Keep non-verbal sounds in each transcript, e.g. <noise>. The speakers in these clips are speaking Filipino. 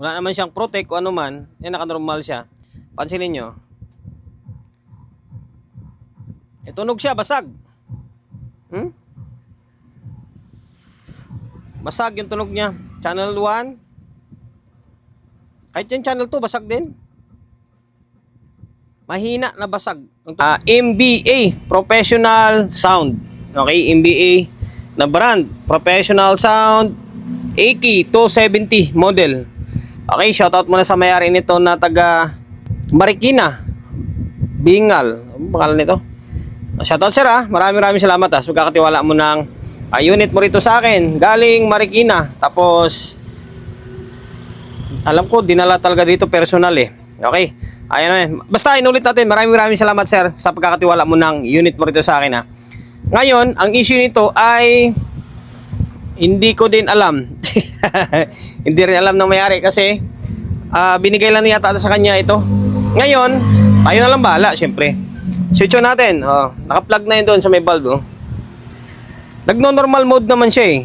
Wala naman siyang protect o ano man. Yan, naka-normal siya. Pansinin nyo. E, tunog siya, basag. Hmm? Basag yung tunog niya. Channel 1. Kahit yung channel 2, basag din. Mahina na basag. Ah, MBA, Professional Sound. Okay, MBA na brand. Professional Sound. AK 270 model. Okay, shoutout muna sa may-ari nito na taga Marikina. Bingal. Ano pangalan nito? Shoutout sir ah. Maraming maraming salamat ah. So, kakatiwala mo ng ah, unit mo rito sa akin. Galing Marikina. Tapos, alam ko, dinala talaga dito personal eh. Okay. Ayan na. Basta inulit natin. Maraming maraming salamat sir sa pagkakatiwala mo ng unit mo rito sa akin ha. Ngayon, ang issue nito ay hindi ko din alam. <laughs> hindi rin alam ng mayari kasi ah, binigay lang yata sa kanya ito. Ngayon, tayo na lang bahala, syempre. Switch on natin. Oh, naka-plug na yun doon sa may bulb. Oh. Nagno-normal mode naman siya eh.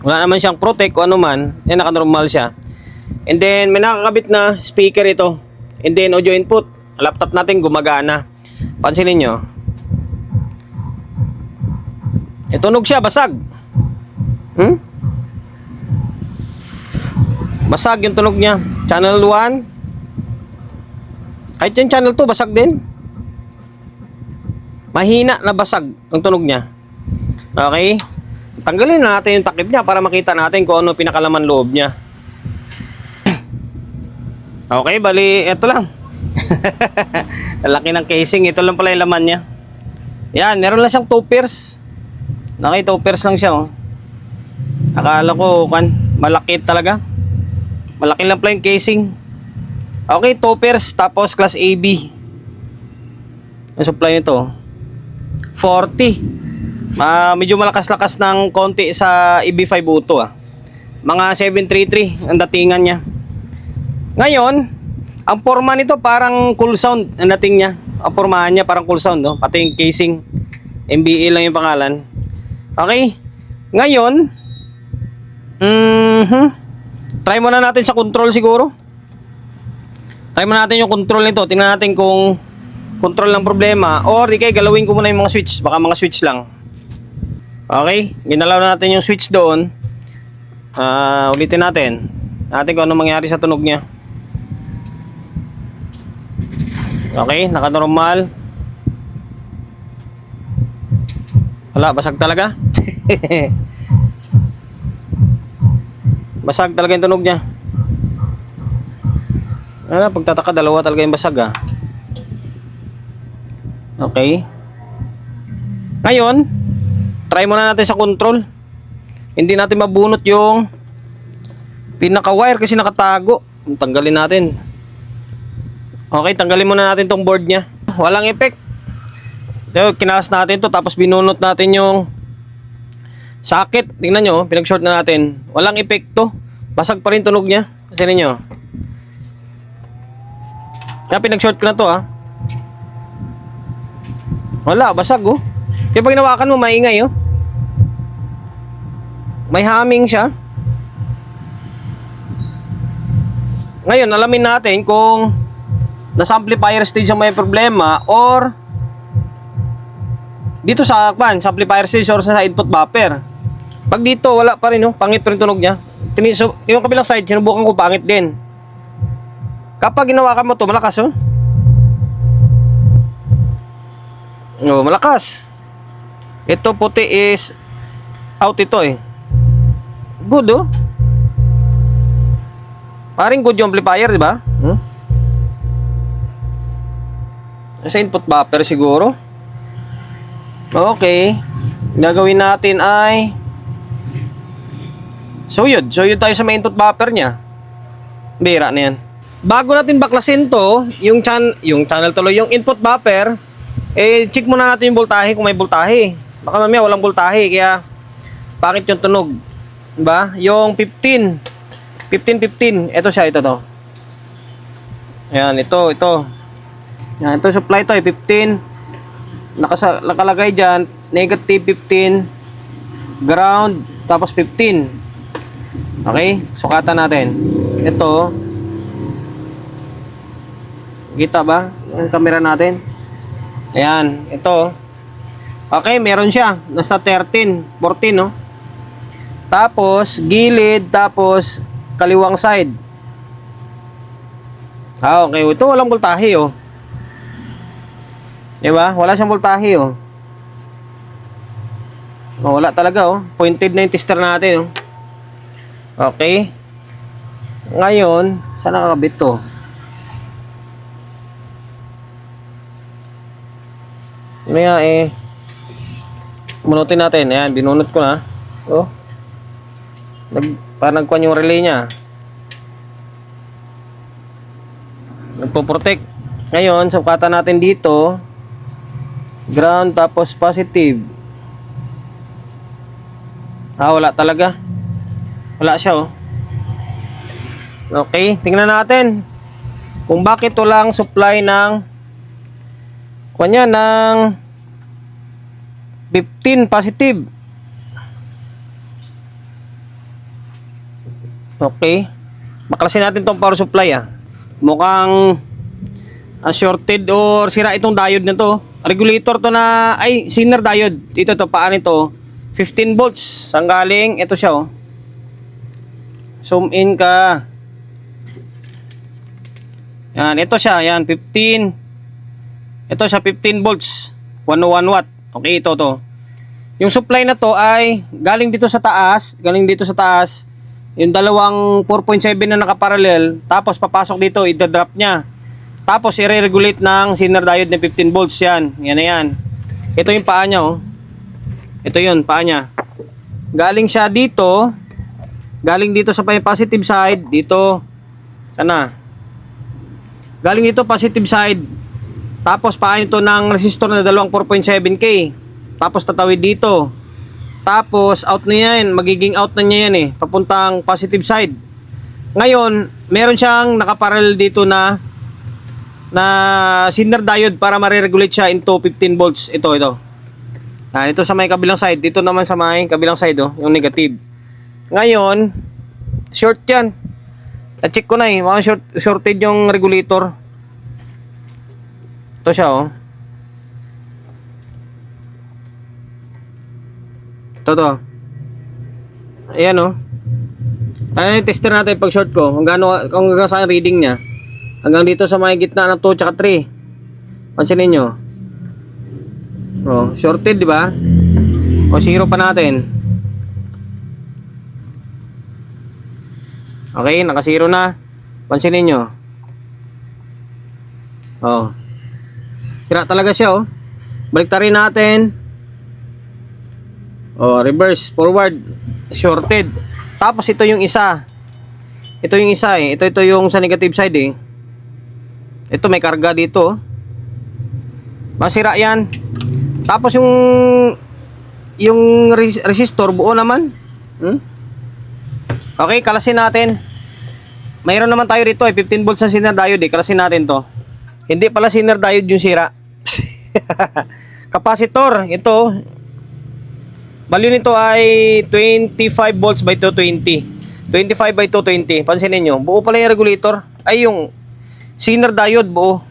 Wala naman siyang protect o ano man. Yan, naka-normal siya. And then, may nakakabit na speaker ito. And then, audio input. Laptop natin gumagana. Pansinin nyo. E, tunog siya, basag. Hmm? Basag yung tunog niya. Channel 1. Kahit yung channel 2, basag din. Mahina na basag ang tunog niya. Okay? Tanggalin na natin yung takip niya para makita natin kung ano pinakalaman loob niya. <clears throat> Okay, bali, eto lang. <laughs> Laki ng casing, ito lang pala yung laman niya. Yan, meron lang siyang toppers. Okay, toppers lang siya, oh. Akala ko, kan, malaki talaga. Malaki lang pala yung casing. Okay, toppers, tapos class AB. Ang supply nito, 40. Ah, medyo malakas-lakas ng konti sa EB5 Auto, ah. Mga 733 ang datingan niya. Ngayon, ang forma nito parang cool sound ang dating niya. Ang formahan niya parang cool sound, no? Pati yung casing. MBA lang yung pangalan. Okay? Ngayon, mhm. Try muna natin sa control siguro. Try muna natin yung control nito. Tingnan natin kung control ng problema or di kaya galawin ko muna yung mga switch. Baka mga switch lang. Okay? Ginalaw na natin yung switch doon. Ah, ulitin natin. Natin kung ano mangyari sa tunog niya. Okay, naka-normal. Wala, basag talaga. <laughs> basag talaga yung tunog niya. Ano, pagtataka, dalawa talaga yung basag ah. Okay. Ngayon, try muna natin sa control. Hindi natin mabunot yung pinaka-wire kasi nakatago. Tanggalin natin. Okay, tanggalin muna natin tong board niya. Walang effect. So, kinalas natin to tapos binunot natin yung socket. Tingnan nyo, pinag-short na natin. Walang epekto. Basag pa rin tunog niya. Kasi ninyo. Kaya pinag-short ko na to ah. Wala, basag oh. Kaya pag hinawakan mo, maingay oh. May humming siya. Ngayon, alamin natin kung nasa amplifier stage ang may problema or dito sa kwan, sa amplifier stage or sa input buffer. Pag dito, wala pa rin, no? pangit pa rin tunog niya. Tiniso, yung kabilang side, sinubukan ko, pangit din. Kapag ginawakan mo to malakas, oh. Oh, malakas. Ito puti is out ito eh. Good, oh. Paring good yung amplifier, di ba? Hmm? Sa input buffer siguro. Okay. Gagawin natin ay suyod. Suyod tayo sa may input buffer niya. Bira na yan. Bago natin baklasin to, yung, chan yung channel tuloy, yung input buffer, eh, check muna natin yung voltahe kung may voltahe. Baka mamaya walang voltahe, kaya pangit yung tunog. Diba? Yung 15. 15, 15. Ito siya, ito to. Ayan, ito, ito. Yan, ito supply to, eh, 15. Nakasa nakalagay diyan, negative 15, ground, tapos 15. Okay, sukatan natin. Ito, kita ba? Yung camera natin. Ayan, ito. Okay, meron siya. Nasa 13, 14, no? Tapos, gilid, tapos, kaliwang side. Ah, okay. Ito, walang voltahe, oh. Diba? Wala siyang voltahe, oh. Oh, wala talaga, oh. Pointed na yung tester natin, oh. Okay. Ngayon, saan nakakabit to? Maya eh. Bunutin natin. Ayan, binunot ko na. Oh. Nag, parang nagkuhan yung relay niya. Nagpo-protect. Ngayon, sukatan natin dito. Ground tapos positive. Ah, wala talaga. Wala siya oh. Okay, tingnan natin kung bakit walang supply ng kanya ng 15 positive. Okay. Maklasin natin tong power supply ah. Mukhang ah, shorted or sira itong diode na to. Regulator to na ay Zener diode. Ito to paan ito. 15 volts. Saan galing? Ito siya oh. Zoom in ka. Yan, ito siya. Yan, 15. Ito siya, 15 volts. 101 watt. Okay, ito to. Yung supply na to ay galing dito sa taas. Galing dito sa taas. Yung dalawang 4.7 na nakaparallel. Tapos papasok dito, ida-drop niya. Tapos i-regulate ng Zener diode na 15 volts yan. Yan na yan. Ito yung paa niya oh. Ito yun, paa niya. Galing siya dito. Galing dito sa positive side. Dito. Sana. Galing dito positive side. Tapos paa nito ng resistor na dalawang 4.7K. Tapos tatawid dito. Tapos out na yan. Magiging out na niya yan eh. Papuntang positive side. Ngayon, meron siyang nakaparallel dito na na Zener diode para ma-regulate siya into 15 volts. Ito, ito. Ah, ito sa may kabilang side. Dito naman sa may kabilang side, oh, yung negative. Ngayon, short yan. Na-check ko na eh. Mga short, shorted yung regulator. Ito siya, oh. Ito, to. Ayan, oh. Ano yung tester natin pag short ko? Kung gaano, kung hanggang saan reading niya. Hanggang dito sa may gitna ng 2 tsaka 3. Pansinin nyo. Oh, shorted, di ba? O, zero pa natin. Okay, naka-zero na. Pansinin nyo. Oh. Sira talaga siya, oh. Baliktarin natin. Oh, reverse, forward, shorted. Tapos ito yung isa. Ito yung isa eh. Ito ito yung sa negative side eh. Ito may karga dito. oh. Masira yan. Tapos yung yung res- resistor buo naman. Hmm? Okay, kalasin natin. Mayroon naman tayo rito eh, 15 volts sa Zener diode eh. Kalasin natin to. Hindi pala Zener diode yung sira. <laughs> Capacitor, ito. Value nito ay 25 volts by 220. 25 by 220. Pansinin nyo, buo pala yung regulator. Ay, yung Zener diode buo.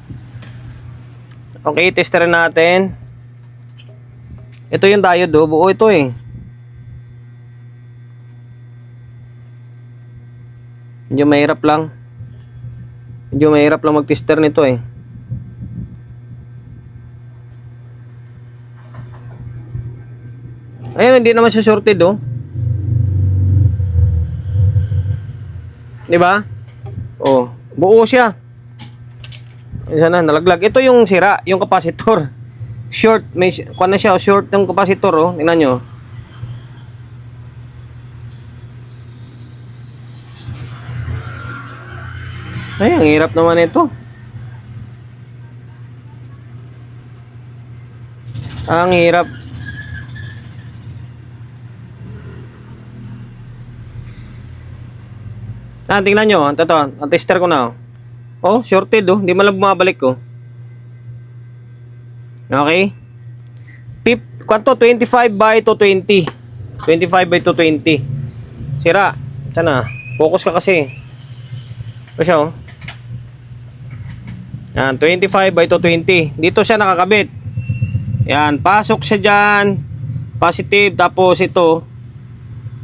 Okay, testerin natin. Ito yung diode, oh. buo ito eh. Medyo mahirap lang. Medyo mahirap lang mag-tester nito eh. Ayun, hindi naman siya shorted oh. Di ba? Oh, buo siya. Ayun sana, nalaglag. Ito yung sira, yung capacitor. <laughs> Short, may kuha na siya, short yung capacitor oh. Tingnan nyo. Ay, ang hirap naman ito. Ang hirap. Ah, tingnan nyo. Ito, ito. Ang tester ko na. Oh, oh shorted oh. Hindi man lang bumabalik ko. Okay. Pip, kwanto? 25 by 220. 25 by 220. Sira. Sana. Focus ka kasi. Ito siya, oh. Yan, 25 by 220. Dito siya nakakabit. Yan, pasok siya dyan. Positive, tapos ito,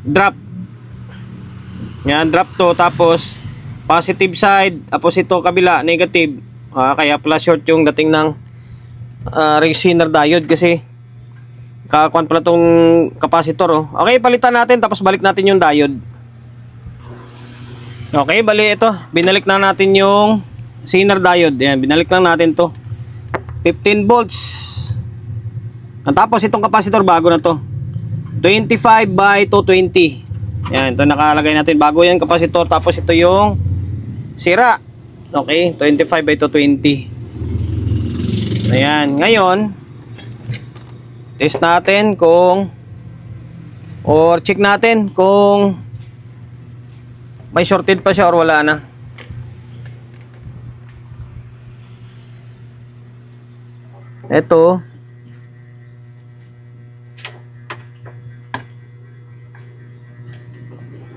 drop. Yan, drop to, tapos positive side, tapos ito kabila, negative. Ah, kaya plus short yung dating ng uh, Resiner diode kasi Kakuan pala tong capacitor oh. Okay, palitan natin tapos balik natin yung diode. Okay, bali ito. Binalik na natin yung Zener diode. Yan, binalik lang natin to. 15 volts. At tapos itong capacitor bago na to. 25 by 220. Yan, ito nakalagay natin bago yan capacitor tapos ito yung sira. Okay, 25 by 220. Ayan, ngayon test natin kung or check natin kung may shorted pa siya or wala na. Ito.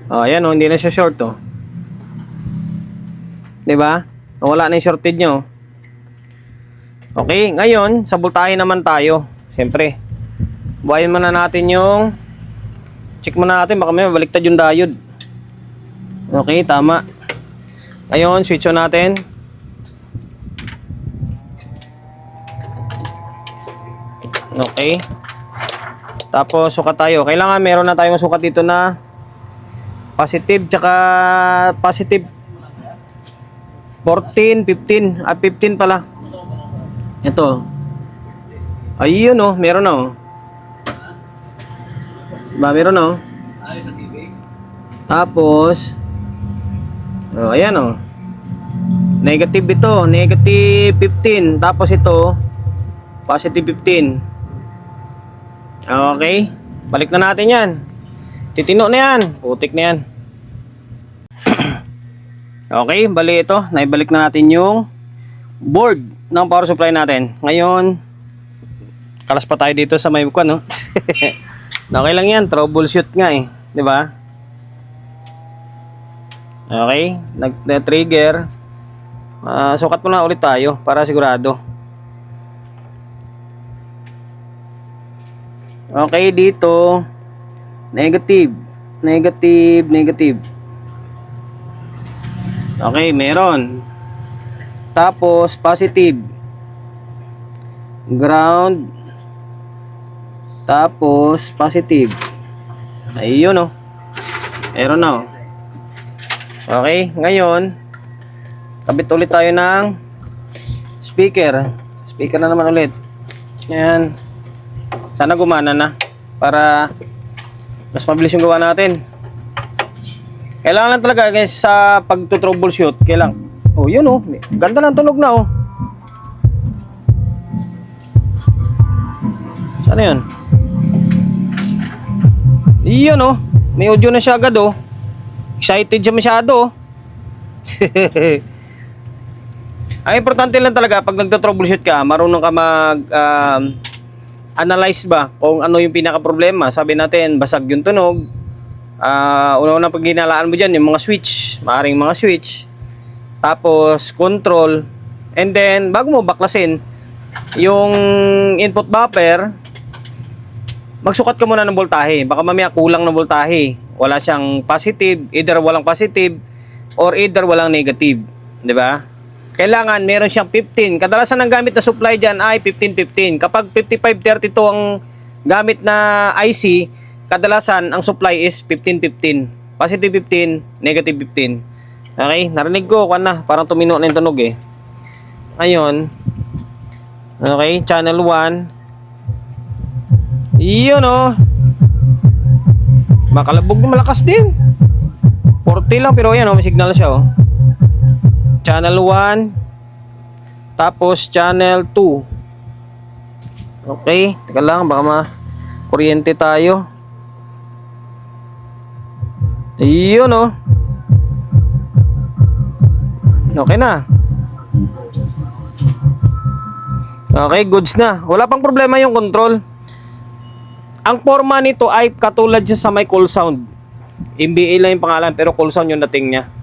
Oh, ayan oh, hindi na siya short oh. 'Di ba? Wala na 'yung shorted niyo. Okay, ngayon, sa voltahe naman tayo. Siyempre, buhayin muna natin yung check muna natin baka may baliktad yung diode. Okay, tama. Ngayon, switch on natin. Okay. Tapos, sukat tayo. Kailangan meron na tayong sukat dito na positive tsaka positive 14, 15, ah 15 pala. Ito. Ayun oh, meron na oh. Ba, meron na oh. Sa TV. Tapos, oh, ayan oh. Negative ito, negative 15. Tapos ito, positive 15. Okay, balik na natin yan. Titino na yan, putik na yan. <clears throat> okay, bali ito, naibalik na natin yung board ng power supply natin. Ngayon, kalas pa tayo dito sa may kwan, no? <laughs> okay lang yan, troubleshoot nga eh. Ba? Okay, nag-trigger. Ah, sukat mo na ulit tayo para sigurado. Okay, dito. Negative. Negative, negative. Okay, meron. Tapos, positive. Ground. Tapos, positive. Ayun, oh. Meron na, oh. Okay, ngayon, kabit ulit tayo ng speaker. Speaker na naman ulit. Yan. Sana gumana na para mas mabilis yung gawa natin. Kailangan lang talaga guys sa pag-troubleshoot, kailang Oh, yun oh. Ganda ng tunog na oh. Sana yun? Iyon oh. May audio na siya agad oh. Excited siya masyado oh. <laughs> Ang importante lang talaga pag nagto-troubleshoot ka, marunong ka mag um, analyze ba kung ano yung pinaka problema. Sabi natin, basag yung tunog. Ah, una-una pag ginalaan mo diyan yung mga switch, maaring mga switch. Tapos control. And then bago mo baklasin yung input buffer, magsukat ka muna ng voltahe. Baka mamaya kulang ng voltahe. Wala siyang positive, either walang positive or either walang negative, 'di ba? Kailangan meron siyang 15. Kadalasan ang gamit na supply diyan ay 15-15. Kapag 5532 ang gamit na IC, kadalasan ang supply is 15-15. Positive 15, negative 15. Okay, narinig ko, kwan na, parang tumino na yung tunog eh. Ngayon, okay, channel 1. Iyon oh. Makalabog na malakas din. 40 lang pero yan oh, may signal siya oh. Channel 1 tapos channel 2. Okay, teka lang baka ma kuryente tayo. Iyon oh. Okay na. Okay, goods na. Wala pang problema yung control. Ang forma nito ay katulad siya sa may cool sound. MBA lang yung pangalan pero Coulson yung dating niya.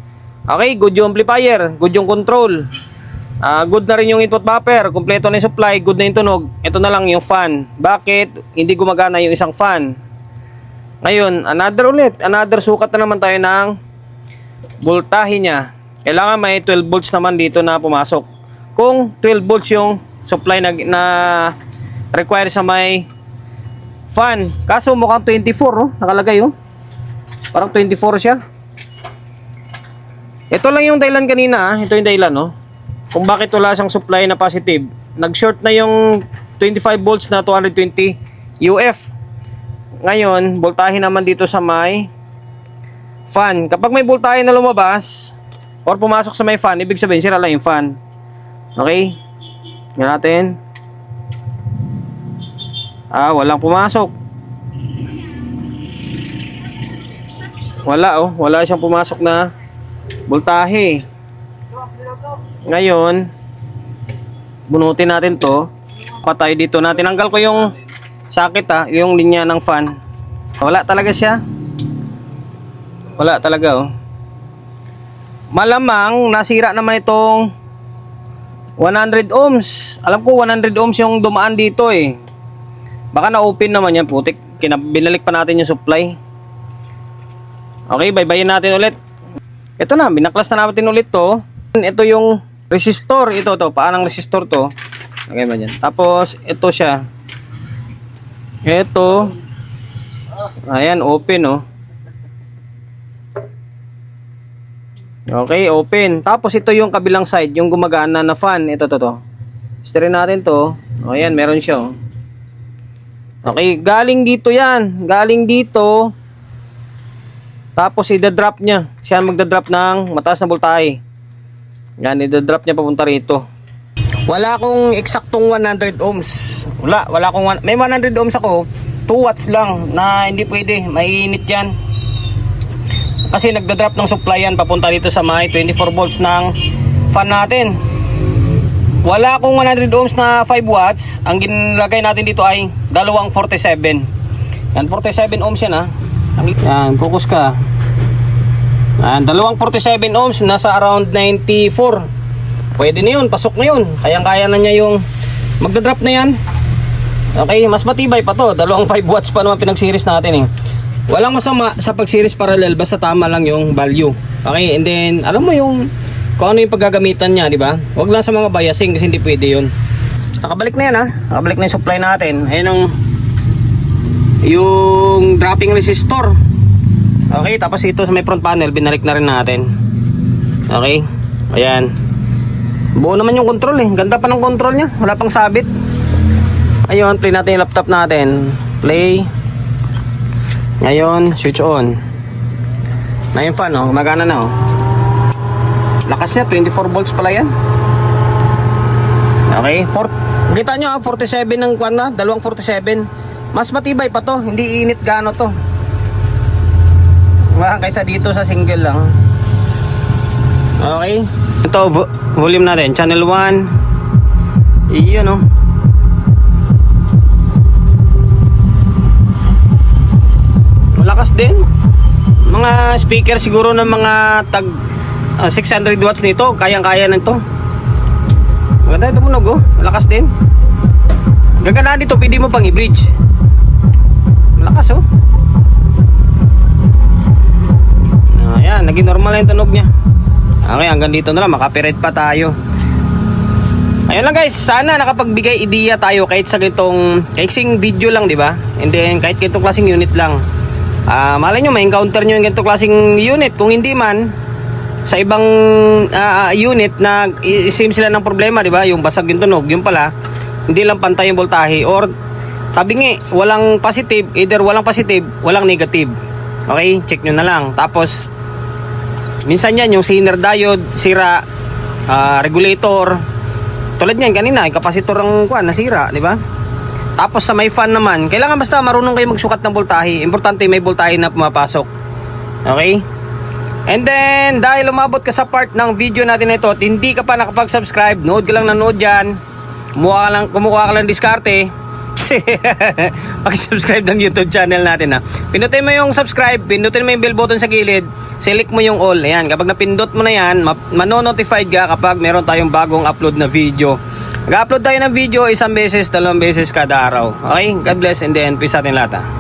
Okay, good yung amplifier, good yung control. Ah, good na rin yung input buffer, kumpleto na yung supply, good na yung tunog. Ito na lang yung fan. Bakit hindi gumagana yung isang fan? Ngayon, another ulit, another sukat na naman tayo ng voltahe niya. Kailangan may 12 volts naman dito na pumasok. Kung 12 volts yung supply na, na require sa may fan. Kaso mukhang 24, oh, nakalagay oh. Parang 24 siya. Ito lang yung dahilan kanina, ah. ito yung dahilan, no? Kung bakit wala siyang supply na positive. Nag-short na yung 25 volts na 220 UF. Ngayon, voltahe naman dito sa may fan. Kapag may voltahe na lumabas or pumasok sa may fan, ibig sabihin sira lang yung fan. Okay? Yan natin. Ah, walang pumasok. Wala oh, wala siyang pumasok na voltahe. Ngayon, bunutin natin to. Patay dito na. Tinanggal ko yung sakit ah, yung linya ng fan. Wala talaga siya. Wala talaga oh. Malamang nasira naman itong 100 ohms. Alam ko 100 ohms yung dumaan dito eh. Baka na-open naman yan putik. Kina binalik pa natin yung supply. Okay, baybayin natin ulit. Ito na, binaklas na natin ulit to. Ito yung resistor. Ito to, paanang resistor to. Okay ba yan? Tapos, ito siya. Ito. Ayan, open oh. Okay, open. Tapos ito yung kabilang side, yung gumagana na fan. Ito to to. Steering natin to. O ayan, meron siya oh. Okay, galing dito yan. Galing dito. Tapos i-drop niya. Siya magda-drop ng mataas na voltahe. Yan, i-drop niya papunta rito. Wala akong eksaktong 100 ohms. Wala, wala akong may 100 ohms ako. 2 watts lang na hindi pwede. Mainit yan. Kasi nagda-drop ng supply yan papunta dito sa may 24 volts ng fan natin. Wala akong 100 ohms na 5 watts. Ang ginlagay natin dito ay dalawang 47. Yan, 47 ohms yan ha. Yan, focus ka. Yan, dalawang 47 ohms, nasa around 94. Pwede na yun, pasok na yun. Kayang-kaya na niya yung magdadrop na yan. Okay, mas matibay pa to. Dalawang 5 watts pa naman pinag-series natin eh. Walang masama sa pag-series parallel basta tama lang yung value. Okay, and then alam mo yung kung ano yung paggagamitan niya, di ba? Huwag lang sa mga biasing kasi hindi pwede yun. Nakabalik na yan ha. Nakabalik na yung supply natin. Ayun ang yung dropping resistor. Okay, tapos ito sa may front panel, binalik na rin natin. Okay, ayan. Buo naman yung control eh. Ganda pa ng control niya. Wala pang sabit. Ayun, play natin yung laptop natin. Play. Ngayon, switch on. Na yung fan, oh. Gumagana na, oh. Lakas niya, 24 volts pala yan. Okay, for, kita nyo, ah, 47 ng kwan na, dalawang 47. Mas matibay pa to, hindi init gaano to. Wala kaysa dito sa single lang. Okay. Ito, vo- volume natin, channel 1. Iyon, oh. Malakas din. Mga speaker siguro ng mga tag ah, 600 watts nito, kayang-kaya na ito. Maganda ito munog oh, malakas din. Gagana dito, pwede mo pang i-bridge. Malakas oh. Ayan, naging normal na yung tunog niya. Okay, hanggang dito na lang, makapirate pa tayo. Ayun lang guys, sana nakapagbigay ideya tayo kahit sa ganitong kaiksing video lang, di ba? And then kahit ganitong klaseng unit lang. Ah, malay nyo, may encounter nyo yung ganitong klaseng unit. Kung hindi man, sa ibang ah, unit na same sila ng problema, di ba? Yung basag yung tunog, yung pala, hindi lang pantay yung voltahe or tabingi, walang positive, either walang positive, walang negative. Okay, check nyo na lang. Tapos, minsan yan, yung sinner diode, sira, ah, regulator, tulad niyan kanina, yung capacitor ang kuan nasira, di ba? Tapos sa may fan naman, kailangan basta marunong kayo magsukat ng voltahe. Importante may voltahe na pumapasok. Okay? And then, dahil umabot ka sa part ng video natin na ito at hindi ka pa nakapag-subscribe, nood ka lang nanood dyan, kumuha ka lang, kumuha ka lang diskarte, <laughs> Paki-subscribe ng YouTube channel natin ha. Pindutin mo yung subscribe, pindutin mo yung bell button sa gilid, select mo yung all. Ayan, kapag napindot mo na yan, ma- mano-notified ka kapag meron tayong bagong upload na video. Mag-upload tayo ng video isang beses, dalawang beses kada araw. Okay? God bless and then peace sa atin lahat ha.